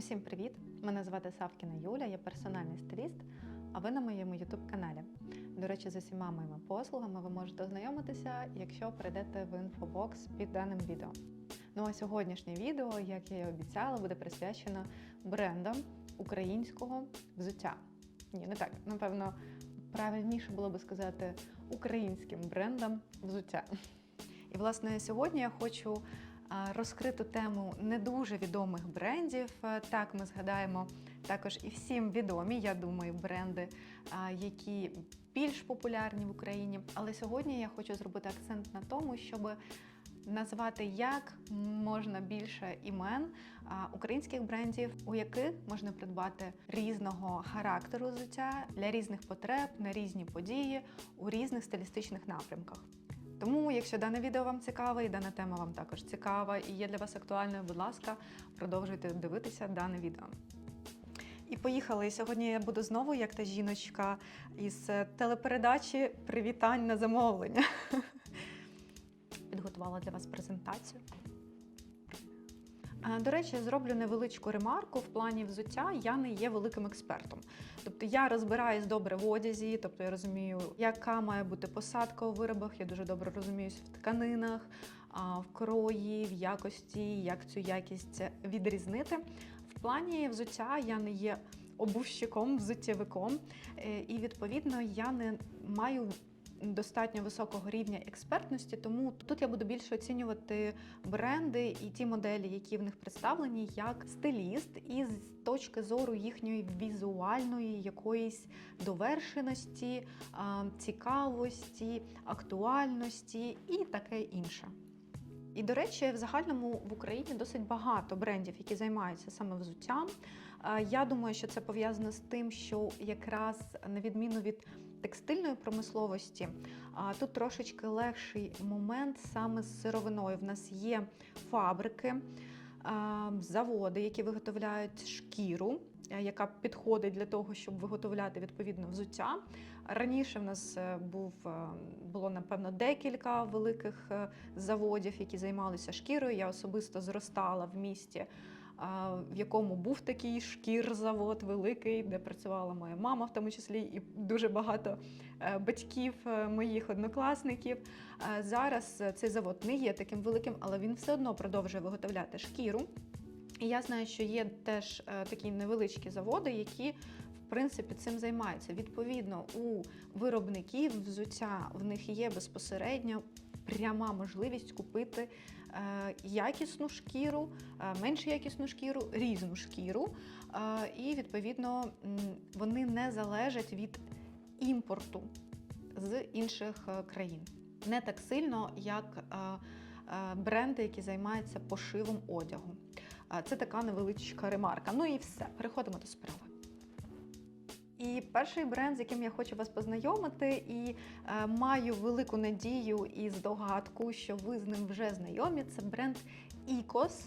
Усім привіт! Мене звати Савкіна Юля, я персональний стиліст, а ви на моєму youtube каналі. До речі, з усіма моїми послугами ви можете ознайомитися, якщо перейдете в інфобокс під даним відео. Ну а сьогоднішнє відео, як я і обіцяла, буде присвячено брендам українського взуття. Ні, не так. Напевно, правильніше було би сказати українським брендам взуття. І власне сьогодні я хочу а, розкрити тему не дуже відомих брендів. Е, Так, ми згадаємо також і всім відомі, я думаю, бренди, які більш популярні в Україні. Але сьогодні я хочу зробити акцент на тому, щоб назвати як можна більше імен українських брендів, у яких можна придбати різного характеру взуття для різних потреб на різні події у різних стилістичних напрямках. Тому, якщо дане відео вам цікаве і дана тема вам також цікава і є для вас актуальною, будь ласка, продовжуйте дивитися дане відео. І поїхали. Сьогодні я буду знову, як та жіночка із е, телепередачі Привітань на замовлення. Підготувала для вас презентацію. А, До речі, зроблю невеличку ремарку в плані взуття. Я не є великим експертом. Тобто я розбираюсь добре в одязі, тобто я розумію, яка має бути посадка у виробах. Я дуже добре розуміюсь в тканинах, в крої, в якості, як цю якість відрізнити. В плані взуття я не є обувщиком, взуттєвиком, е, і відповідно я не маю достатньо високого рівня експертності, тому тут я буду більше оцінювати бренди і ті моделі, які в них представлені, як стиліст, і з точки зору їхньої візуальної якоїсь довершеності, цікавості, актуальності і таке інше. І, до речі, в загальному в Україні досить багато брендів, які займаються саме взуттям. Я думаю, що це пов'язано з тим, що якраз на відміну від текстильної промисловості, а, тут трошечки легший момент саме з сировиною. В нас є фабрики, заводи, які виготовляють шкіру, яка підходить для того, щоб виготовляти відповідно взуття. Раніше в нас е, був е, було напевно декілька великих е, заводів, які займалися шкірою. Я особисто зростала в місті, в якому був такий шкірзавод великий, де працювала моя мама, в тому числі, і дуже багато е, батьків е, моїх однокласників. Е, Зараз цей завод не є таким великим, але він все одно продовжує виготовляти шкіру. І я знаю, що є теж такі невеличкі заводи, які в принципі цим займаються. Відповідно, у виробників взуття в них є безпосередньо пряма можливість купити якісну шкіру, е, менш якісну шкіру, різну шкіру. Е, і відповідно вони не залежать від імпорту з інших е, країн. Не так сильно, як е, е, бренди, які займаються пошивом одягу. Е, Це така невеличка ремарка. Ну і все, переходимо до справи. І перший бренд, з яким я хочу вас познайомити, і е, маю велику надію і здогадку, що ви з ним вже знайомі. Це бренд Ікос.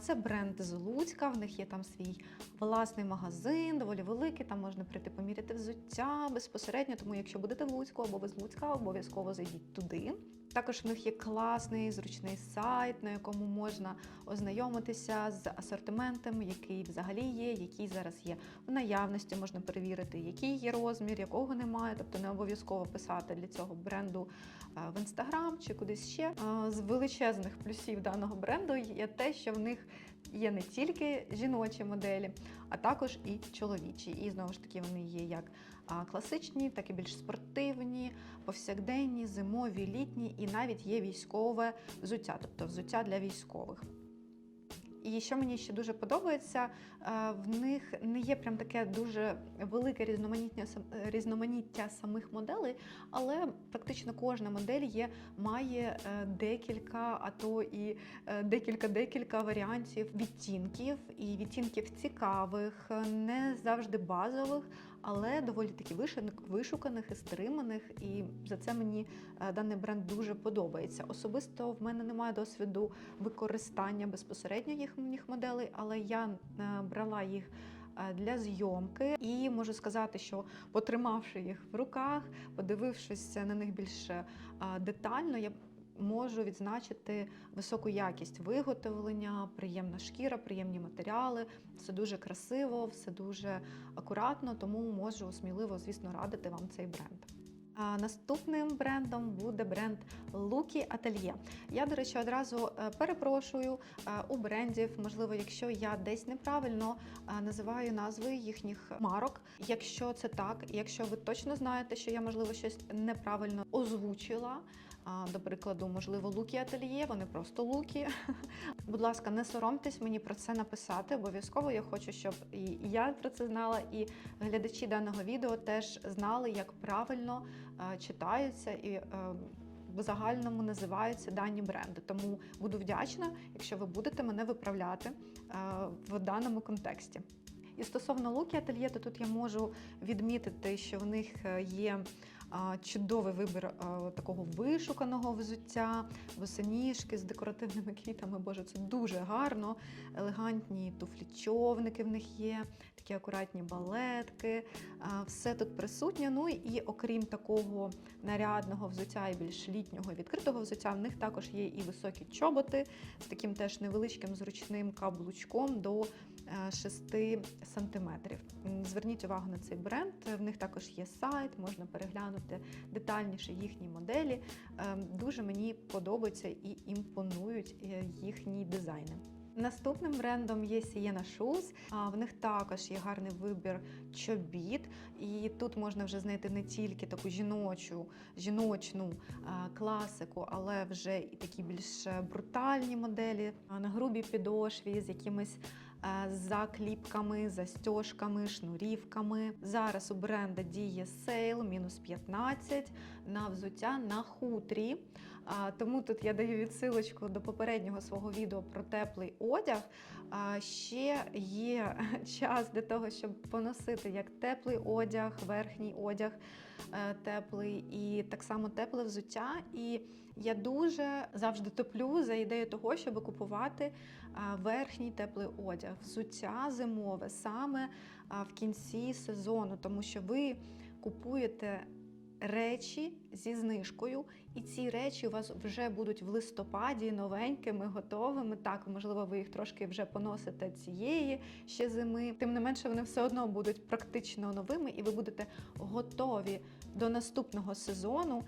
Це бренд з Луцька. В них є там свій власний магазин, доволі великий. Там можна прийти поміряти взуття безпосередньо. Тому, якщо будете в Луцьку або ви з Луцька, обов'язково зайдіть туди. Також в них є класний зручний сайт, на якому можна ознайомитися з асортиментом, який взагалі є, який зараз є в наявності. Можна перевірити, який є розмір, якого немає. Тобто не обов'язково писати для цього бренду е, в інстаграм чи кудись ще. Е, З величезних плюсів даного бренду є те, що в них є не тільки жіночі моделі, а також і чоловічі. І знову ж таки вони є як класичні, так і більш спортивні, повсякденні, зимові, літні, і навіть є військове взуття, тобто взуття для військових. І що мені ще дуже подобається, е, в них не є прям таке дуже велике різноманіття, сам- різноманіття самих моделей, але практично кожна модель є, має е, декілька, а то і декілька-декілька варіантів відтінків, і відтінків цікавих, е, не завжди базових, але доволі таки вишуканих і стриманих. І за це мені е, даний бренд дуже подобається. Особисто в мене немає досвіду використання безпосередньо їхніх моделей, але я е, брала їх. е, Для зйомки, і можу сказати, що потримавши їх в руках, подивившись на них більш детально, я можу відзначити високу якість виготовлення, приємна шкіра, приємні матеріали. Все дуже красиво, все дуже акуратно, тому можу сміливо, звісно, радити вам цей бренд. А наступним брендом буде бренд Lucky Atelier. Я, до речі, одразу е, перепрошую е, у брендів, можливо, якщо я десь неправильно е, називаю назви їхніх марок. Якщо це так, якщо ви точно знаєте, що я можливо щось неправильно озвучила. До прикладу, можливо, луки ательє, вони просто луки. Будь ласка, не соромтесь мені про це написати. Обов'язково я хочу, щоб і я про це знала, і глядачі даного відео теж знали, як правильно е, читаються і е, в загальному називаються дані бренди. Тому буду вдячна, якщо ви будете мене виправляти е, в даному контексті. І стосовно луки ательє, то тут я можу відмітити, що в них є чудовий вибір такого вишуканого взуття, босоніжки з декоративними квітами. Боже, це дуже гарно. Елегантні туфлі-човники в них є, такі акуратні балетки. Все тут присутнє. Ну і окрім такого нарядного взуття і більш літнього відкритого взуття, в них також є і високі чоботи з таким теж невеличким зручним каблучком до 6 сантиметрів. Зверніть увагу на цей бренд. В них також є сайт, можна переглянути детальніше їхні моделі. Ем, Дуже мені подобаються і імпонують е, їхні дизайни. Наступним брендом є Sienna Shoes. В них також є гарний вибір чобіт, і тут можна вже знайти не тільки таку жіночу, жіночну класику, але вже і такі більш брутальні моделі на грубій підошві з якимись закліпками, застіжками, шнурівками. Зараз у бренда діє сейл мінус 15 на взуття на хутрі. А, Тому тут я даю відсилочку до попереднього свого відео про теплий одяг. А, Ще є час для того, щоб поносити як теплий одяг, верхній одяг е, теплий і так само тепле взуття. І я дуже завжди топлю за ідею того, щоб купувати верхній теплий одяг, взуття зимове саме в кінці сезону, тому що ви купуєте речі зі знижкою, і ці речі у вас вже будуть в листопаді новенькими, готовими. Так, можливо, ви їх трошки вже поносите цієї ще зими. Тим не менше, вони все одно будуть практично новими, і ви будете готові до наступного сезону,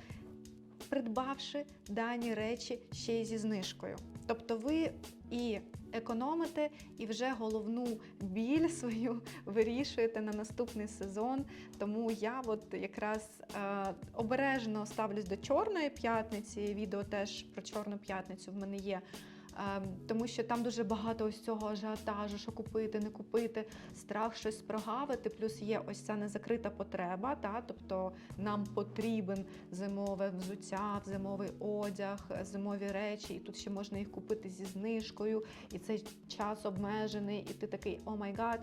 придбавши дані речі ще й зі знижкою. Тобто ви і економите, і вже головну біль свою вирішуєте на наступний сезон. Тому я от якраз е, обережно ставлюсь до Чорної п'ятниці. Відео теж про Чорну п'ятницю в мене є. Е, Тому що там дуже багато ось цього ажіотажу, що купити, не купити, страх щось прогавити. Плюс є ось ця незакрита потреба. Та? Тобто нам потрібен зимове взуття, зимовий одяг, зимові речі, і тут ще можна їх купити зі знижкою, і цей час обмежений, і ти такий о май гад.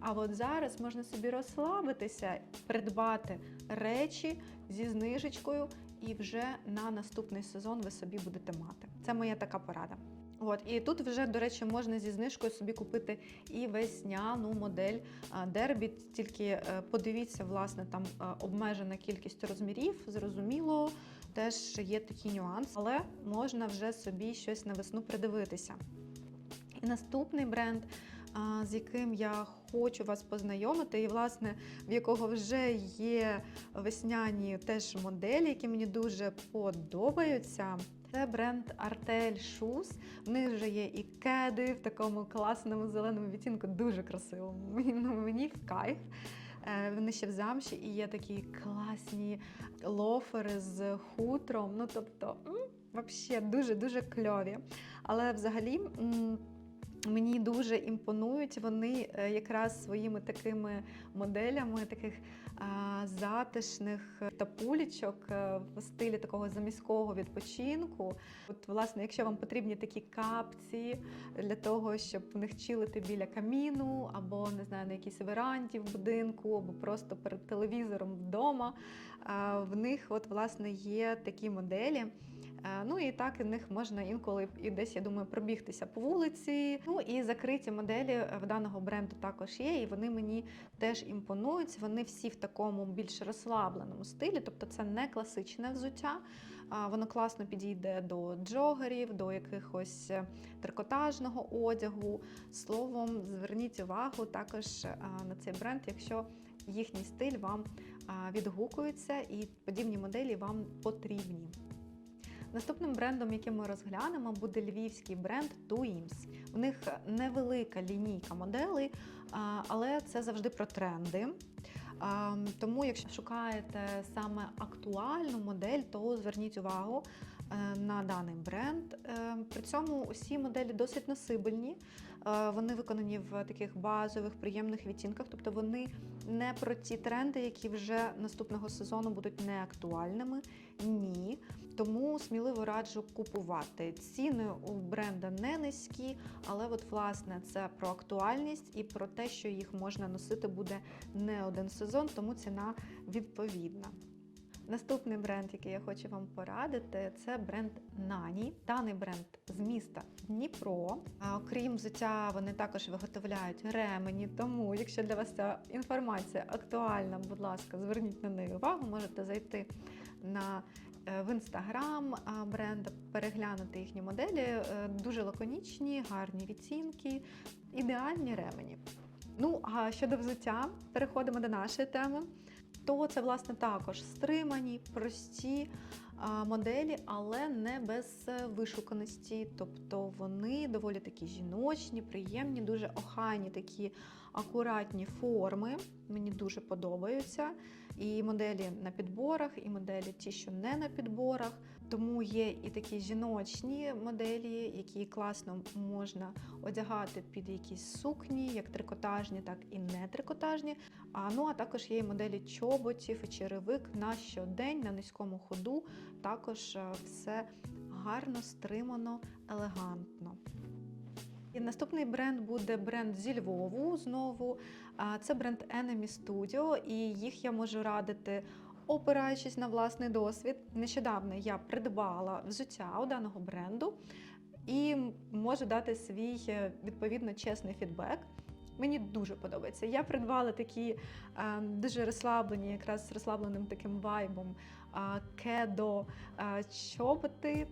А от зараз можна собі розслабитися, придбати речі зі знижечкою, і вже на наступний сезон ви собі будете мати. Це моя така порада. От і тут вже, до речі, можна зі знижкою собі купити і весняну модель Дербі. Тільки е, подивіться, власне, там е, обмежена кількість розмірів. Зрозуміло, теж є такий нюанс, але можна вже собі щось на весну придивитися. І наступний бренд, з яким я хочу вас познайомити, і власне в якого вже є весняні теж моделі, які мені дуже подобаються. Це бренд Artel Shoes. В них вже є і кеди в такому класному зеленому відтінку, дуже красиво. Мені, ну, мені в кайф. Е, Вони ще в замші і є такі класні лофери з хутром. Ну тобто, взагалі дуже-дуже кльові. Але взагалі. Мені дуже імпонують вони е, якраз своїми такими моделями, таких затишних тапулічок е, в стилі такого заміського відпочинку. От, власне, якщо вам потрібні такі капці для того, щоб них чилити біля каміну, або не знаю, на якійсь веранді в будинку, або просто перед телевізором вдома, в них от, власне, є такі моделі. Е, Ну і так них можна інколи і десь, я думаю, пробігтися по вулиці. Ну і закриті моделі е, в даного бренду також є, і вони мені теж імпонують. Вони всі в такому більш розслабленому стилі, тобто це не класичне взуття. Воно класно підійде до джогерів, до якихось е, трикотажного одягу. Словом, зверніть увагу також на цей бренд, якщо їхній стиль вам відгукується і подібні моделі вам потрібні. Наступним брендом, який ми розглянемо, буде львівський бренд Twims. У них невелика лінійка моделей, але це завжди про тренди. Тому, якщо шукаєте саме актуальну модель, то зверніть увагу е, на даний бренд. Е, При цьому усі моделі досить насибельні. Е, Вони виконані в таких базових, приємних відтінках, тобто вони не про ті тренди, які вже наступного сезону будуть неактуальними. Ні. Тому сміливо раджу купувати. Ціни у бренда не низькі, але от власне це про актуальність і про те, що їх можна носити буде не один сезон, тому ціна відповідна. Наступний бренд, який я хочу вам порадити, це бренд Нані. Даний бренд з міста Дніпро. А окрім взуття, вони також виготовляють ремені. Тому, якщо для вас ця інформація актуальна, будь ласка, зверніть на неї увагу. Можете зайти на е, в інстаграм бренда, переглянути їхні моделі. Е, Дуже лаконічні, гарні відцінки, ідеальні ремені. Ну а щодо взуття, переходимо до нашої теми то це власне також стримані, прості моделі, але не без е, вишуканості. Тобто вони доволі такі жіночні, приємні, дуже охайні, такі акуратні форми. Мені дуже подобаються. І моделі на підборах, і моделі ті, що не на підборах. Тому є і такі жіночні моделі, які класно можна одягати під якісь сукні, як трикотажні, так і не трикотажні. А ну а також є і моделі чоботів і черевик на щодень, на низькому ходу. Також е, все гарно, стримано, елегантно. І наступний бренд буде бренд зі Львову знову. Це бренд Enemy Studio, і їх я можу радити, опираючись на власний досвід. Нещодавно я придбала взуття у даного бренду і можу дати свій е, відповідно чесний фідбек. Мені дуже подобається. Я придбала такі е, дуже розслаблені, якраз з розслабленим таким вайбом е, кедо е, чоботи.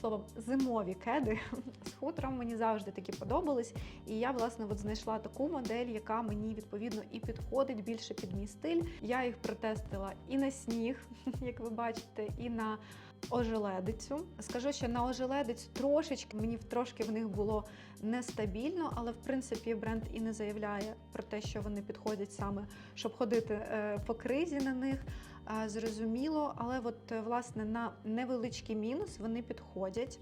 Словом, зимові кеди з хутром мені завжди такі подобались. І я, власне, от знайшла таку модель, яка мені відповідно і підходить більше під мій стиль. Я їх протестила і на сніг, як ви бачите, і на ожеледицю. Скажу, що на ожеледицю трошечки мені трошки в них було нестабільно, але в принципі бренд і не заявляє про те, що вони підходять саме, щоб ходити е, по кризі на них. Зрозуміло, але от власне на невеличкий мінус вони підходять.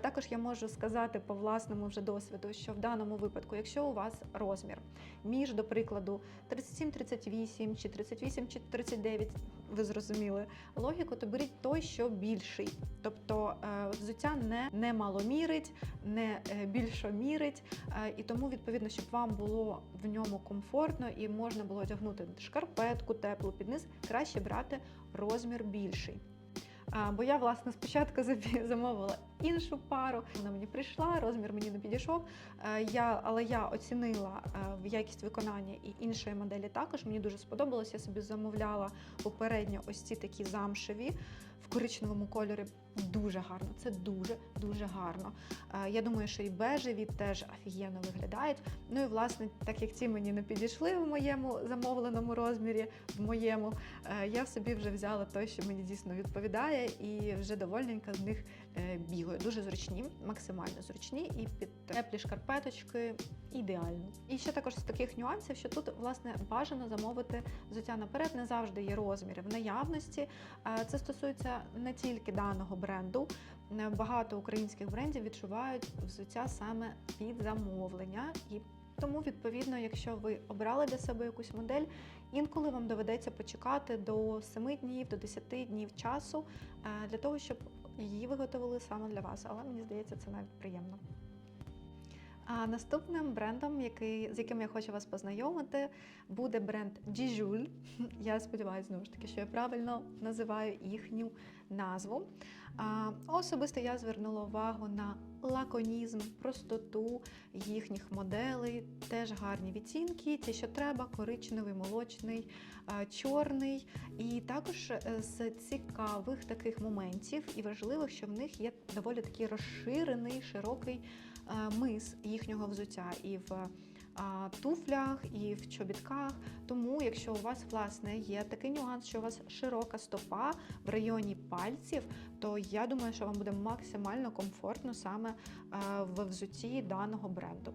Також я можу сказати по власному вже досвіду, що в даному випадку, якщо у вас розмір між, до прикладу, 37-38 чи 38 чи 39, ви зрозуміли логіку, то беріть той, що більший. Тобто е, взуття не, не маломірить, не е, більшомірить, е, і тому, відповідно, щоб вам було в ньому комфортно і можна було одягнути шкарпетку теплу під низ, краще брати розмір більший. Бо я, власне, спочатку замовила іншу пару. Вона мені прийшла, розмір мені не підійшов. Е, Я, але я оцінила е, якість виконання і іншої моделі також. Мені дуже сподобалось. Я собі замовляла попередньо ось ці такі замшеві в коричневому кольорі. Дуже гарно, це дуже дуже гарно. Е, Я думаю, що і бежеві теж офігенно виглядають. Ну і власне, так як ці мені не підійшли в моєму замовленому розмірі, в моєму, е, я собі вже взяла той, що мені дійсно відповідає, і вже довольненько з них бігаю. Дуже зручні, максимально зручні, і під теплі шкарпеточки ідеально. І ще також з таких нюансів, що тут власне бажано замовити взуття наперед, не завжди є розміри в наявності. Е, Це стосується не тільки даного бренду. Е, Багато українських брендів відчувають взуття саме під замовлення і. Тому, відповідно, якщо ви обрали для себе якусь модель, інколи вам доведеться почекати до 7 днів, до 10 днів часу е, для того, щоб її виготовили саме для вас. Але мені здається, це навіть приємно. А наступним брендом, який, з яким я хочу вас познайомити, буде бренд Діжуль. Я сподіваюся, знову ж таки, що я правильно називаю їхню назву. А, Особисто я звернула увагу на лаконізм, простоту їхніх моделей, теж гарні відцінки, ті, що треба, коричневий, молочний, е, чорний. І також е, з цікавих таких моментів і важливих, що в них є доволі такий розширений, широкий е, мис їхнього взуття і в туфлях, і в чобітках. Тому, якщо у вас власне є такий нюанс, що у вас широка стопа в районі пальців, то я думаю, що вам буде максимально комфортно саме е, в взутті даного бренду.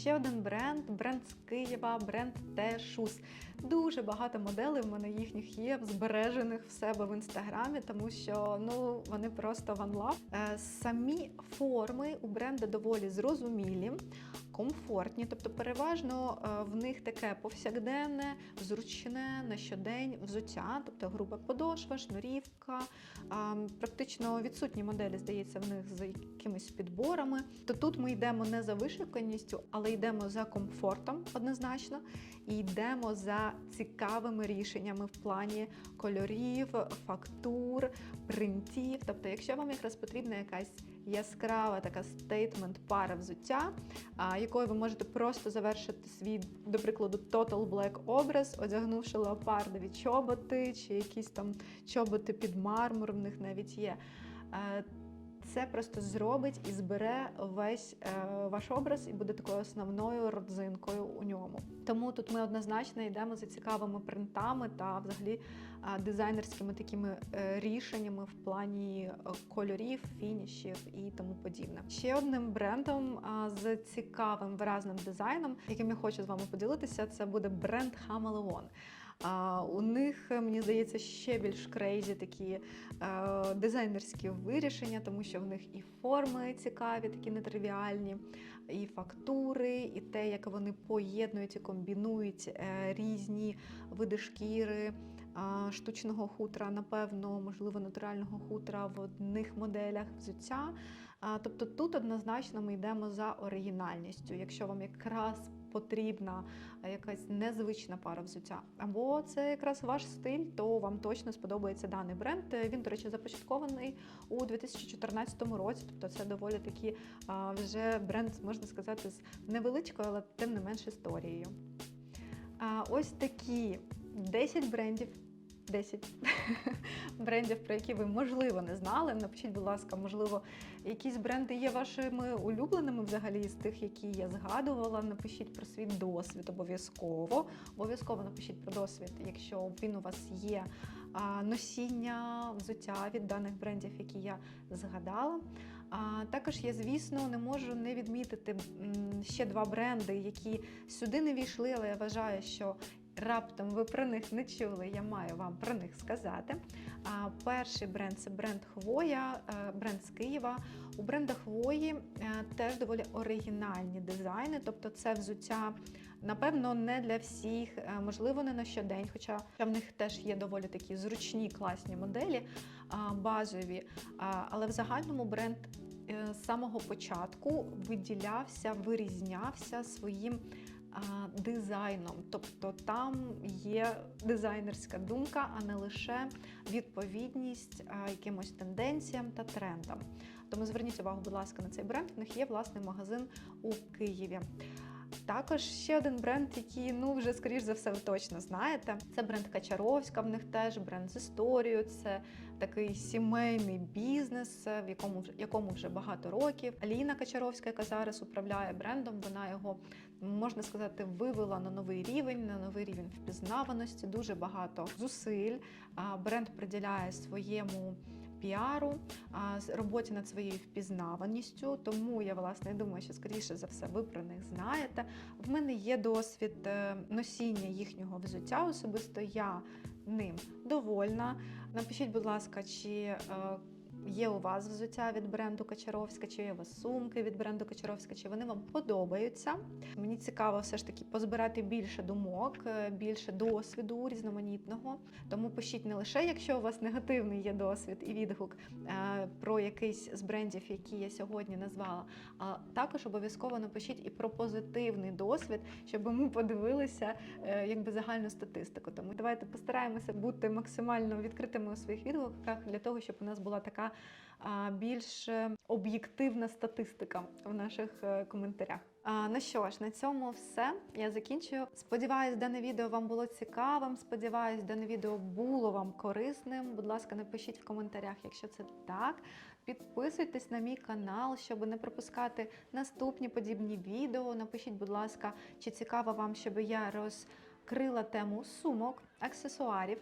Ще один бренд, бренд з Києва, бренд T-Shoes. Дуже багато моделей в мене їхніх є, збережених в себе в інстаграмі, тому що ну вони просто love. Е, Самі форми у бренду доволі зрозумілі, комфортні, тобто переважно е, в них таке повсякденне, зручне на щодень взуття, тобто груба подошва, шнурівка. Практично відсутні моделі, здається, в них з якимись підборами. То тут ми йдемо не за вишуканістю, але йдемо за комфортом однозначно, і йдемо за цікавими рішеннями в плані кольорів, фактур, принтів. Тобто, якщо вам якраз потрібна якась яскрава така стейтмент пара взуття, якою ви можете просто завершити свій, до прикладу, Total Black образ, одягнувши леопардові чоботи чи якісь там чоботи під мармур, в них навіть є. Це просто зробить і збере весь е, ваш образ і буде такою основною родзинкою у ньому. Тому тут ми однозначно йдемо за цікавими принтами та взагалі е, дизайнерськими такими е, рішеннями в плані кольорів, фінішів і тому подібне. Ще одним брендом з цікавим виразним дизайном, яким я хочу з вами поділитися, це буде бренд Хамелеон. А у них, е, мені здається, ще більш крейзі такі е, дизайнерські вирішення, тому що в них і форми цікаві, такі нетривіальні, і фактури, і те, як вони поєднують і комбінують е, різні види шкіри. Штучного хутра, напевно, можливо, натурального хутра в одних моделях взуття. Тобто тут однозначно ми йдемо за оригінальністю. Якщо вам якраз потрібна якась незвична пара взуття, або це якраз ваш стиль, то вам точно сподобається даний бренд. Е, Він, до речі, започаткований у 2014 році. Тобто це доволі такі вже бренд, можна сказати, з невеличкою, але тим не менш історією. Ось такі 10 брендів. 10 брендів, про які ви можливо не знали. Напишіть, будь ласка, можливо, якісь бренди є вашими улюбленими взагалі з тих, які я згадувала. Напишіть про свій досвід обов'язково. Обов'язково напишіть про досвід, якщо він у вас є носіння, взуття від даних брендів, які я згадала. А також я, звісно, не можу не відмітити ще два бренди, які сюди не війшли, але я вважаю, що раптом ви про них не чули, я маю вам про них сказати. Перший бренд це бренд Хвоя, е, бренд з Києва. У бренда Хвої е, теж доволі оригінальні дизайни, тобто це взуття. Напевно, не для всіх, е, можливо, не на щодень, хоча в них теж є доволі такі зручні класні моделі, базові. Але в загальному бренд з самого початку виділявся, вирізнявся своїм дизайном. Тобто там є дизайнерська думка, а не лише відповідність якимось тенденціям та трендам. Тому зверніть увагу, будь ласка, на цей бренд. В них є власний магазин у Києві. Також ще один бренд, який ну вже скоріш за все ви точно знаєте. Це бренд Качаровська. В них теж бренд з історією. Це такий сімейний бізнес, в якому якому вже багато років. Аліна Качаровська, яка зараз управляє брендом, вона його можна сказати вивела на новий рівень, на новий рівень впізнаваності. Дуже багато зусиль. Бренд приділяє своєму піару, роботі над своєю впізнаваністю. Тому я власне думаю, що скоріше за все ви про них знаєте. В мене є досвід е, носіння їхнього взуття. Особисто я ним довольна. Напишіть, будь ласка, чи е, є у вас взуття від бренду Качаровська, чи є у вас сумки від бренду Качаровська, чи вони вам подобаються. Мені цікаво все ж таки позбирати більше думок, е, більше досвіду різноманітного. Тому пишіть не лише, якщо у вас негативний є досвід і відгук е, про якийсь з брендів, які я сьогодні назвала, а також обов'язково напишіть і про позитивний досвід, щоб ми подивилися е, якби загальну статистику. Тому давайте постараємося бути максимально відкритими у своїх відгуках для того, щоб у нас була така більш е, об'єктивна статистика в наших е, коментарях. Ну що ж, на цьому все. Я закінчую. Сподіваюсь, дане відео вам було цікавим. Сподіваюсь, дане відео було вам корисним. Будь ласка, напишіть в коментарях, якщо це так. Підписуйтесь на мій канал, щоб не пропускати наступні подібні відео. Напишіть, будь ласка, чи цікаво вам, щоб я розкрила тему сумок, аксесуарів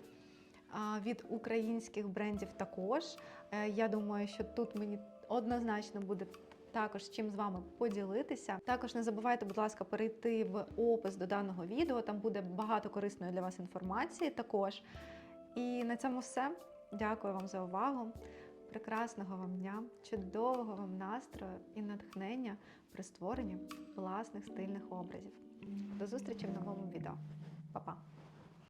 від українських брендів також. Е, Я думаю, що тут мені однозначно буде також чим з вами поділитися. Також не забувайте, будь ласка, перейти в опис до даного відео. Там буде багато корисної для вас інформації також. І на цьому все. Дякую вам за увагу. Прекрасного вам дня, чудового вам настрою і натхнення при створенні власних стильних образів. До зустрічі в новому відео. Па-па!